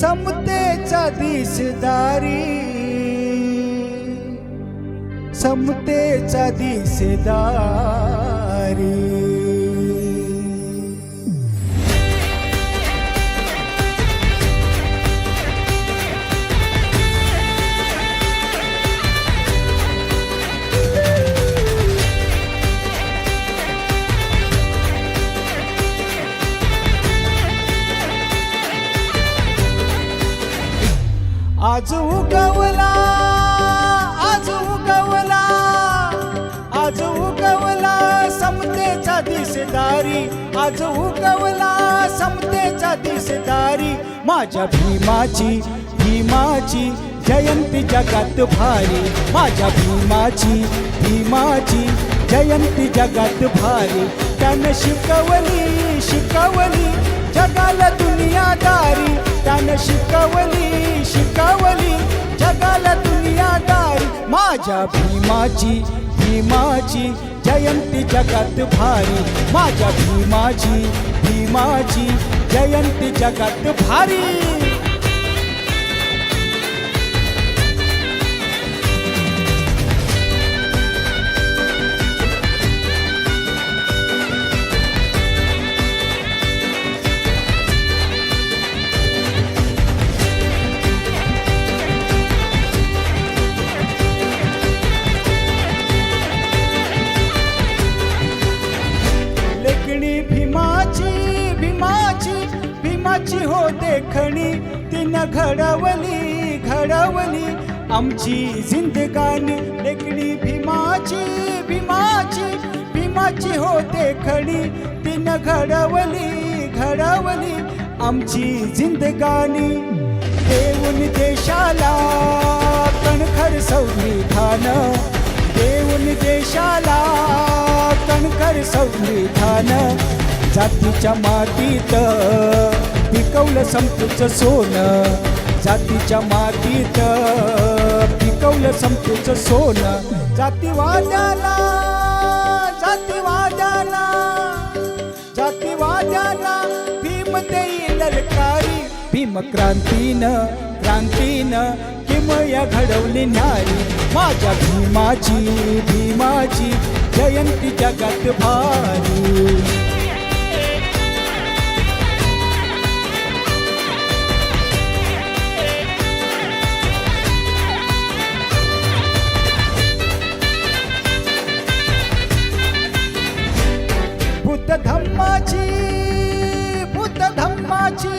समतेचा दिसदारी. समतेचा दिसदारी. आज उगवला आज उगवला आज उगवला समतेचा दिसदारी आज उगवला समतेचा दिसदारी माझ्या भीमाची भीमाची जयंती जगात भारी माझ्या भीमाची भीमाची जयंती जगात भारी त्यानं शिकवली शिकवली जगाला दुनियादारी त्यानं शिकवली शिकवली जगाला दुनियादारी माझ्या भीमाची भीमाची जयंती जगात भारी. माझ्या भीमाची भीमाची जयंती जगात भारी. भीमाची हो देखणी तिनं घडवली घडवली. आमची जिंदगानी लेखणी भीमाची भीमाची भीमाची हो देखणी तिनं घडवली घडवली. आमची जिंदगानी देऊन देशाला कणखर संविधान देऊन देशाला कणखर संविधान. जातीच्या मातीत पिकवलं संपूचं सोनं जातीच्या मातीत. पिकवलं संपूचं सोनं जातीवाद्याला जातीवाद्याला जातीवाद्याला भीम देई ललकारी. भीम क्रांतीनं क्रांतीनं किमया घडवली न्यारी माझ्या भीमाची भीमाची जयंती जगात भारी. बुद्ध धम्माची बुद्ध धम्माची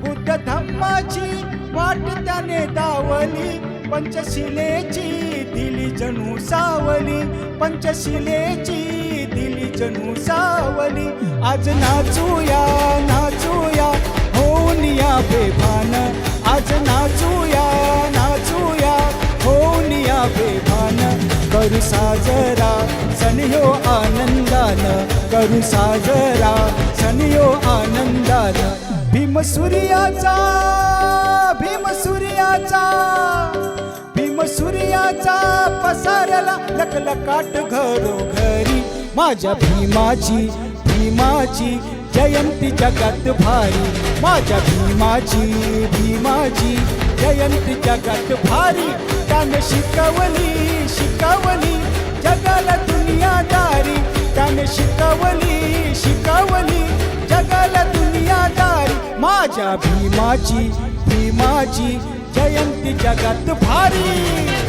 बुद्ध धम्माची वाट त्याने दावली. पंचशिलेची दिली जणू सावली. पंचशिलेची दिली जणू सावली. आज नाचूया नाचूया होऊन या बेभान. आज नाचूया करू साजरा सनियो आनंदान. करू साजरा सनियो आनंदान. भीम सूर्याचा भीम सूर्याचा भीम सूर्याचा पसारला लकलकाट घरोघरी. माझ्या भीमाची भीमाची जयंती जगात भारी. माझ्या भीमाची भीमाची जयंती जगात भारी. त्यानं शिकवली शिकवली जगाला दुनियादारी त्यानं शिकवली शिकवली जगाला दुनियादारी माझ्या भीमाची भीमाची जयंती जगात भारी.